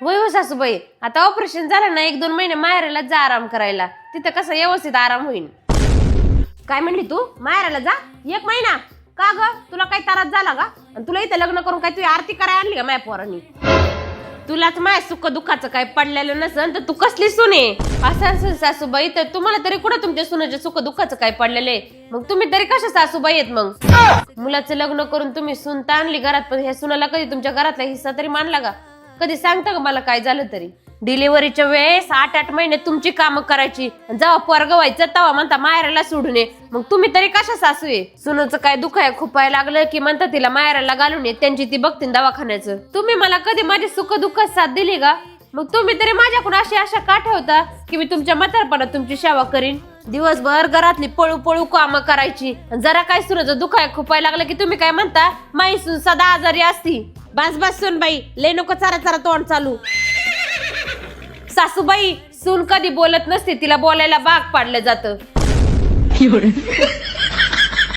होय हो सासूबाई आता ऑपरेशन झालं ना एक दोन महिने माहेराला जा आराम करायला. तिथं कसं व्यवस्थित आराम होईल काय म्हणली तू? माहेराला जा? एक महिना? का ग? तुला काही तारात झाला का? आणि तुला इथं लग्न करून काय तुझी आरती करायला आणली का माय पोरांनी? तुलाच माय सुख दुःखाचं काय पडलेलं नसन तर तू कसली सुने? असं असेल सासूबाई तर तुम्हाला तरी कुठं तुमच्या सुनाच्या सुख दुःखाचं काय पडलेले मग तुम्ही तरी कशा सासूबाई आहेत मग? मुलाचं लग्न करून तुम्ही सुनता आणली घरात पण ह्या सुनाला कधी तुमच्या घरातला हिस्सा तरी मानला का? कधी सांगता का मला काय झालं तरी? डिलिव्हरीच्या वेळेस आठ आठ महिने तुमची कामं करायची. जेव्हा पोरग व्हायचं तेव्हा म्हणता मायराला सोडून ये. मग तुम्ही तरी कशा सासू आहे सुनाचं काय दुःख आहे? खुपाय लागलं की म्हणता तिला मायराला घालून ये त्यांची ती बघतील दवाखान्याचं. तुम्ही मला कधी माझी सुख दुःख साथ दिली का? मग तुम्ही तरी माझ्याकडून अशी आशा का ठेवता की मी तुमच्या म्हातारपणात तुमची सेवा करीन? दिवसभर घरातली पळू पळू कामं करायची. जरा काय सुनाचं दुखाय खुपाय लागलं की तुम्ही काय म्हणता? माई सून सदा आजारी असती. बस बस सून बाई. लय नको चारा चारा तोंड चालू. सासूबाई सून कधी बोलत नसते तिला बोलायला भाग पाडलं जातं.